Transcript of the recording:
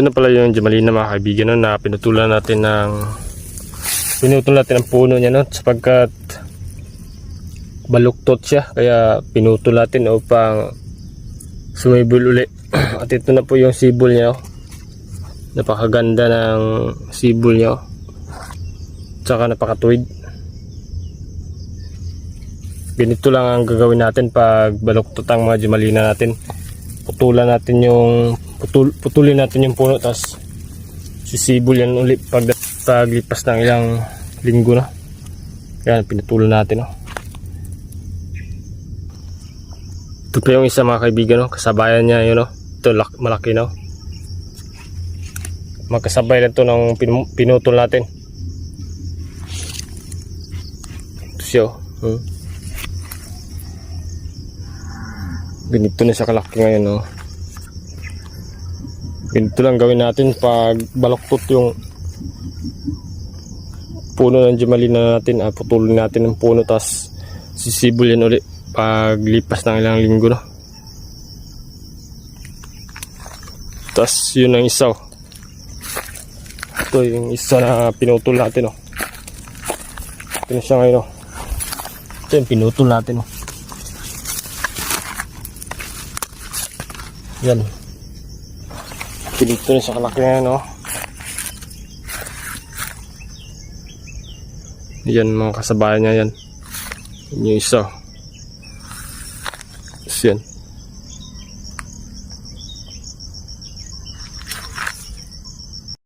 Ito na pala yung Jamalina mga kaibigan no, na pinutulan natin ng pinutol natin ang puno niya no sapagkat baluktot siya kaya pinutol natin upang sumibol uli at ito na po yung sibol niya oh. napakaganda ng sibol niya oh. tsaka napakatuwid ganito lang ang gagawin natin pag baluktot ang mga Jamalina natin putulan natin yung putul, putulin natin yung puno tapos sisibol yan ulit pag paglipas ng ilang linggo na yan pinutulan natin oh. ito pa yung isa mga kaibigan no? kasabayan niya yun no? ito lak- malaki no magkasabay na ito ng pin- pinutol natin ito siya oh. hmm. ganito na siya kalaki ngayon no ganito lang gawin natin pag baloktot yung puno ng Jamalina natin ah, putulin natin ng puno tas sisibol yan ulit pag lipas ng ilang linggo no tas yun ang isa oh. ito yung isa na pinutol natin oh. ito na siya ngayon oh. ito yung pinutol natin oh. yan pinito na siya kalaki ngayon oh. Yan mga kasabayan niya yan. Yan yung isa. Yan.